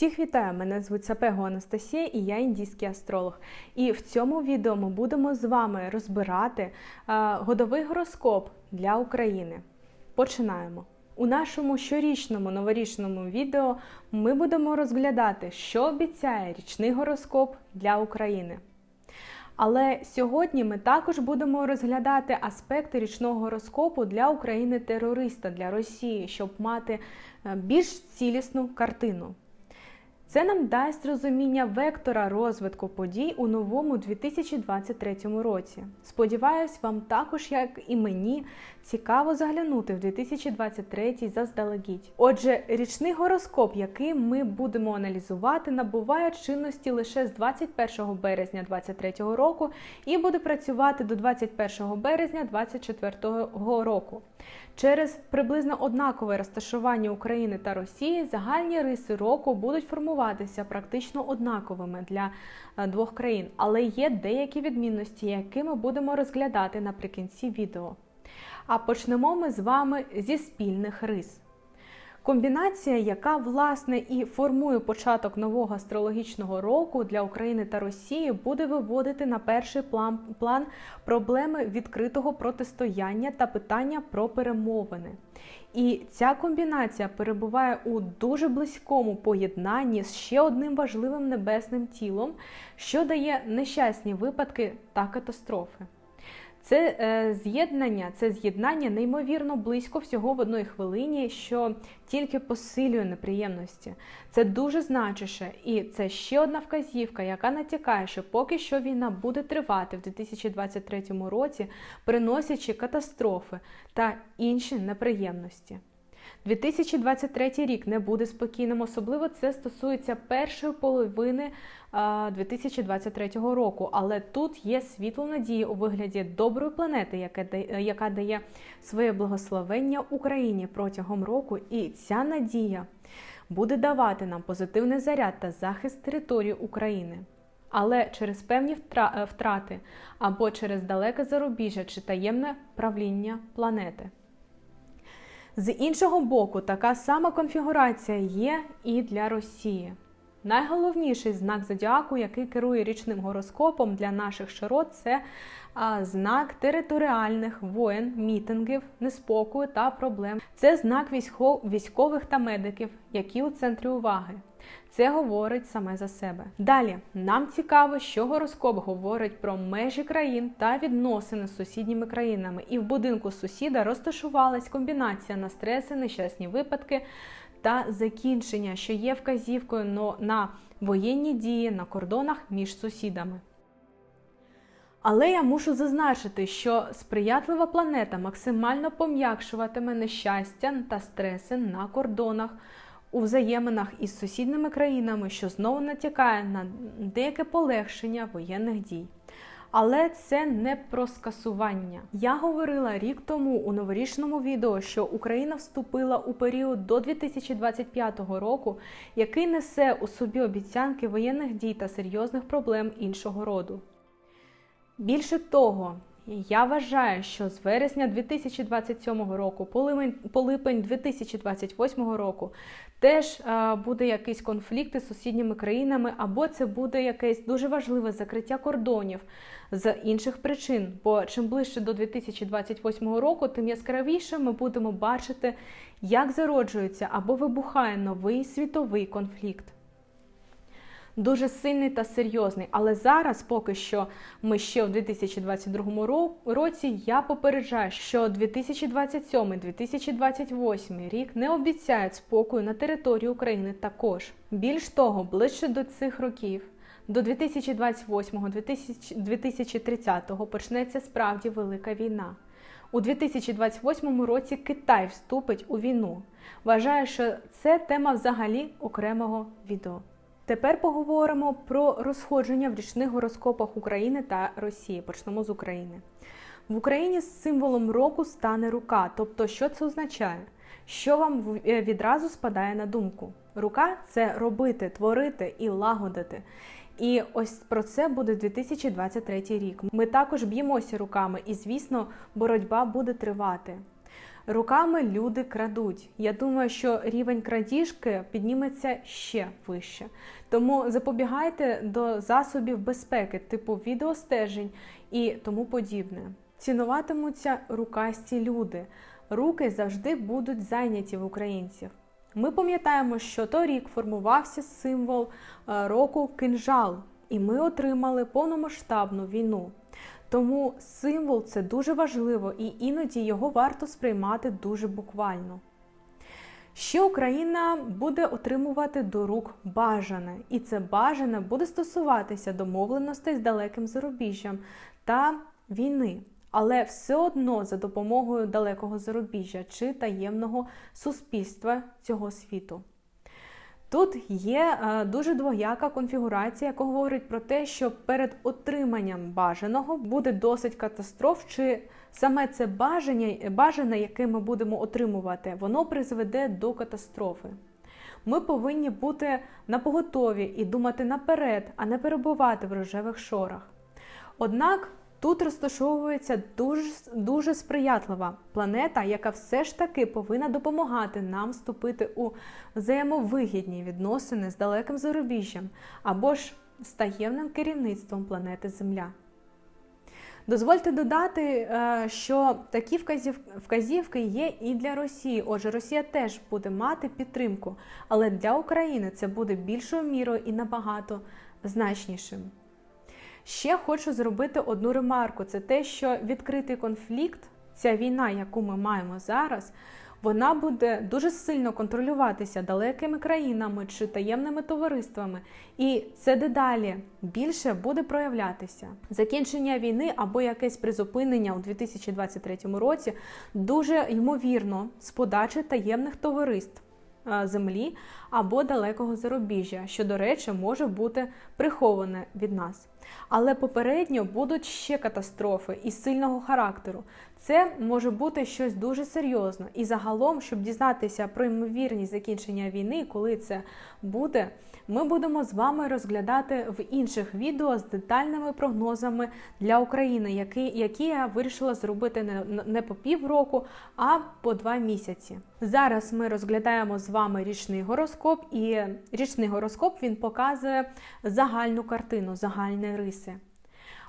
Всіх вітаю! Мене звуть Сапего Анастасія і я індійський астролог. І в цьому відео ми будемо з вами розбирати е, годовий гороскоп для України. Починаємо. У нашому щорічному новорічному відео ми будемо розглядати, що обіцяє річний гороскоп для України. Але сьогодні ми також будемо розглядати аспекти річного гороскопу для України терориста для Росії, щоб мати е, більш цілісну картину. Це нам дасть розуміння вектора розвитку подій у новому 2023 році. Сподіваюсь, вам також, як і мені, цікаво заглянути в 2023 заздалегідь. Отже, річний гороскоп, який ми будемо аналізувати, набуває чинності лише з 21 березня 2023 року і буде працювати до 21 березня 2024 року. Через приблизно однакове розташування України та Росії загальні риси року будуть формуватися практично однаковими для е, двох країн, але є деякі відмінності, які ми будемо розглядати наприкінці відео. А почнемо ми з вами зі спільних рис. Комбінація, яка власне і формує початок нового астрологічного року для України та Росії, буде виводити на перший план, план проблеми відкритого протистояння та питання про перемовини. І ця комбінація перебуває у дуже близькому поєднанні з ще одним важливим небесним тілом, що дає нещасні випадки та катастрофи. Це е, з'єднання, це з'єднання неймовірно близько всього в одної хвилині, що тільки посилює неприємності. Це дуже значуще, і це ще одна вказівка, яка натякає, що поки що війна буде тривати в 2023 році, приносячи катастрофи та інші неприємності. 2023 рік не буде спокійним, особливо це стосується першої половини 2023 року. Але тут є світло надії у вигляді доброї планети, яка дає своє благословення Україні протягом року. І ця надія буде давати нам позитивний заряд та захист території України. Але через певні втрати або через далеке зарубіжжя чи таємне правління планети. З іншого боку, така сама конфігурація є і для Росії. Найголовніший знак зодіаку, який керує річним гороскопом для наших широт, це знак територіальних воєн, мітингів, неспокою та проблем. Це знак військових та медиків, які у центрі уваги. Це говорить саме за себе. Далі нам цікаво, що гороскоп говорить про межі країн та відносини з сусідніми країнами. І в будинку сусіда розташувалась комбінація на стреси, нещасні випадки та закінчення, що є вказівкою на воєнні дії на кордонах між сусідами. Але я мушу зазначити, що сприятлива планета максимально пом'якшуватиме нещастя та стреси на кордонах у взаєминах із сусідніми країнами, що знову натякає на деяке полегшення воєнних дій. Але це не про скасування. Я говорила рік тому у новорічному відео, що Україна вступила у період до 2025 року, який несе у собі обіцянки воєнних дій та серйозних проблем іншого роду. Більше того, я вважаю, що з вересня 2027 року, по липень 2028 року, теж буде якийсь конфлікт із сусідніми країнами, або це буде якесь дуже важливе закриття кордонів з інших причин. Бо чим ближче до 2028 року, тим яскравіше ми будемо бачити, як зароджується або вибухає новий світовий конфлікт дуже сильний та серйозний. Але зараз, поки що, ми ще у 2022 році, я попереджаю, що 2027-2028 рік не обіцяють спокою на території України також. Більш того, ближче до цих років. До 2028-2030 почнеться справді велика війна. У 2028 році Китай вступить у війну. Вважаю, що це тема взагалі окремого відео. Тепер поговоримо про розходження в річних гороскопах України та Росії. Почнемо з України. В Україні символом року стане рука. Тобто, що це означає? Що вам е, відразу спадає на думку? Рука це робити, творити і лагодити. І ось про це буде 2023 рік. Ми також б'ємося руками, і, звісно, боротьба буде тривати. Руками люди крадуть. Я думаю, що рівень крадіжки підніметься ще вище. Тому запобігайте до засобів безпеки, типу відеостежень і тому подібне. Цінуватимуться рукасті люди. Руки завжди будуть зайняті в українців. Ми пам'ятаємо, що торік формувався символ е, року кинжал, і ми отримали повномасштабну війну. Тому символ це дуже важливо, і іноді його варто сприймати дуже буквально. Ще Україна буде отримувати до рук бажане, і це бажане буде стосуватися домовленостей з далеким зарубіжжям та війни, але все одно за допомогою далекого зарубіжжя чи таємного суспільства цього світу. Тут є е, дуже двояка конфігурація, яка говорить про те, що перед отриманням бажаного буде досить катастроф, чи саме це бажання, бажане, яке ми будемо отримувати, воно призведе до катастрофи. Ми повинні бути напоготові і думати наперед, а не перебувати в рожевих шорах. Однак Тут розташовується дуже дуже сприятлива планета, яка все ж таки повинна допомагати нам вступити у взаємовигідні відносини з далеким зарубіжжям або ж з таємним керівництвом планети Земля. Дозвольте додати, е, що такі вказівки є і для Росії. Отже, Росія теж буде мати підтримку, але для України це буде більшою мірою і набагато значнішим. Ще хочу зробити одну ремарку: це те, що відкритий конфлікт, ця війна, яку ми маємо зараз, вона буде дуже сильно контролюватися далекими країнами чи таємними товариствами, і це дедалі більше буде проявлятися. Закінчення війни або якесь призупинення у 2023 році дуже ймовірно з подачі таємних товариств. Е, землі або далекого зарубіжжя, що, до речі, може бути приховане від нас. Але попередньо будуть ще катастрофи і сильного характеру. Це може бути щось дуже серйозне. І загалом, щоб дізнатися про ймовірність закінчення війни, коли це буде, ми будемо з вами розглядати в інших відео з детальними прогнозами для України, які які я вирішила зробити не, не по півроку, а по два місяці. Зараз ми розглядаємо з вами річний гороскоп, і річний гороскоп він показує загальну картину, загальні риси.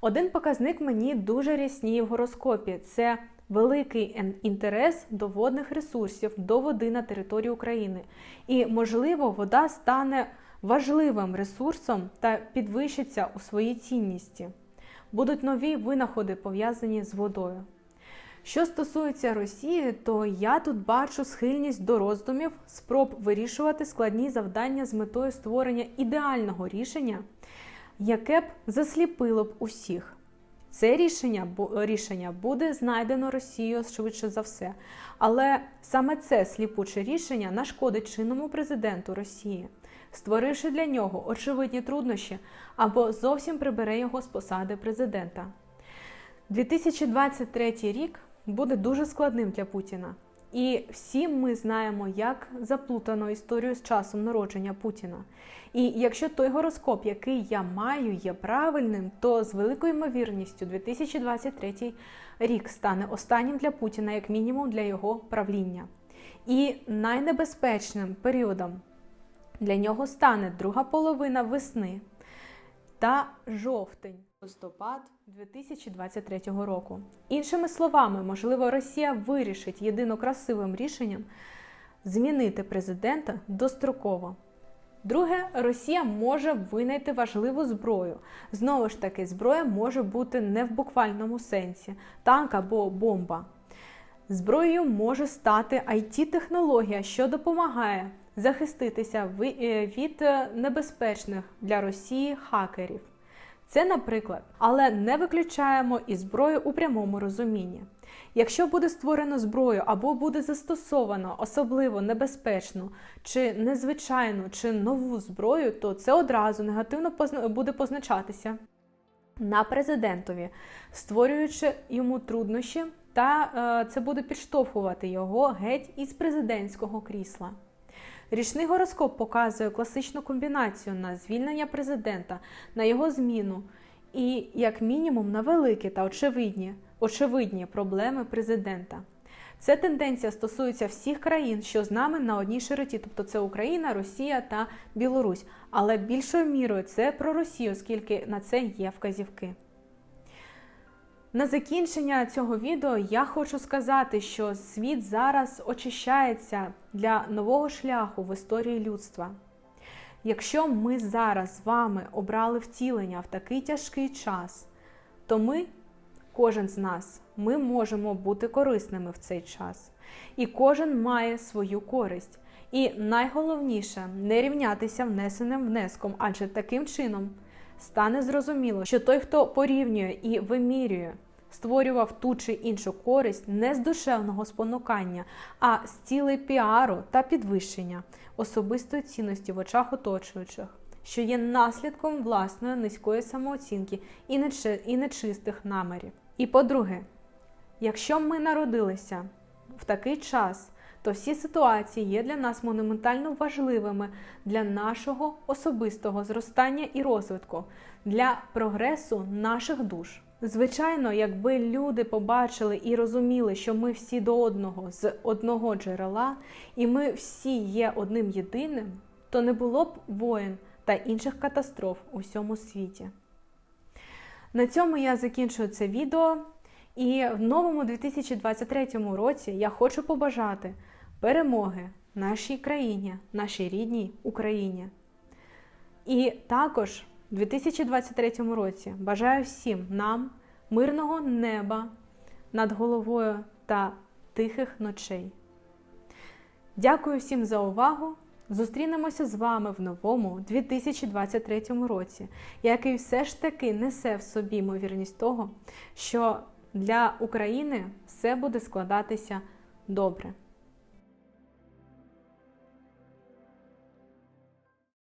Один показник мені дуже рясніє в гороскопі це великий інтерес до водних ресурсів, до води на території України. І, можливо, вода стане важливим ресурсом та підвищиться у своїй цінності. Будуть нові винаходи пов'язані з водою. Що стосується Росії, то я тут бачу схильність до роздумів, спроб вирішувати складні завдання з метою створення ідеального рішення, яке б засліпило б усіх. Це рішення рішення буде знайдено Росією швидше за все. Але саме це сліпуче рішення нашкодить чинному президенту Росії, створивши для нього очевидні труднощі або зовсім прибере його з посади президента. 2023 рік буде дуже складним для Путіна. І всі ми знаємо, як заплутано історію з часом народження Путіна. І якщо той гороскоп, який я маю, є правильним, то з великою ймовірністю 2023 рік стане останнім для Путіна, як мінімум, для його правління. І найнебезпечним періодом для нього стане друга половина весни та жовтень, листопад 2023 року. Іншими словами, можливо, Росія вирішить єдино красивим рішенням змінити президента достроково. Друге, Росія може винайти важливу зброю. Знову ж таки, зброя може бути не в буквальному сенсі, танк або бомба. Зброєю може стати it технологія що допомагає захиститися е, від е, небезпечних для Росії хакерів. Це, наприклад, але не виключаємо і зброю у прямому розумінні. Якщо буде створено зброю або буде застосовано особливо небезпечну чи незвичайну чи нову зброю, то це одразу негативно буде позначатися на президентові, створюючи йому труднощі, та е, це буде підштовхувати його геть із президентського крісла. Річний гороскоп показує класичну комбінацію на звільнення президента, на його зміну і, як мінімум, на великі та очевидні, очевидні проблеми президента. Ця тенденція стосується всіх країн, що з нами на одній широті, тобто це Україна, Росія та Білорусь. Але більшою мірою це про Росію, оскільки на це є вказівки. На закінчення цього відео я хочу сказати, що світ зараз очищається для нового шляху в історії людства. Якщо ми зараз з вами обрали втілення в такий тяжкий час, то ми, кожен з нас, ми можемо бути корисними в цей час. І кожен має свою користь. І найголовніше не рівнятися внесеним внеском, адже таким чином стане зрозуміло, що той, хто порівнює і вимірює, створював ту чи іншу користь не з душевного спонукання, а з цілей піару та підвищення особистої цінності в очах оточуючих, що є наслідком власної низької самооцінки і нечи- і нечистих намірів. І по-друге, якщо ми народилися в такий час, то всі ситуації є для нас монументально важливими для нашого особистого зростання і розвитку, для прогресу наших душ. Звичайно, якби люди побачили і розуміли, що ми всі до одного з одного джерела, і ми всі є одним єдиним, то не було б воєн та інших катастроф у всьому світі. На цьому я закінчую це відео. І в новому 2023 році я хочу побажати перемоги нашій країні, нашій рідній Україні. І також в 2023 році бажаю всім нам мирного неба над головою та тихих ночей. Дякую всім за увагу! Зустрінемося з вами в новому 2023 році, який все ж таки несе в собі ймовірність того, що для України все буде складатися добре.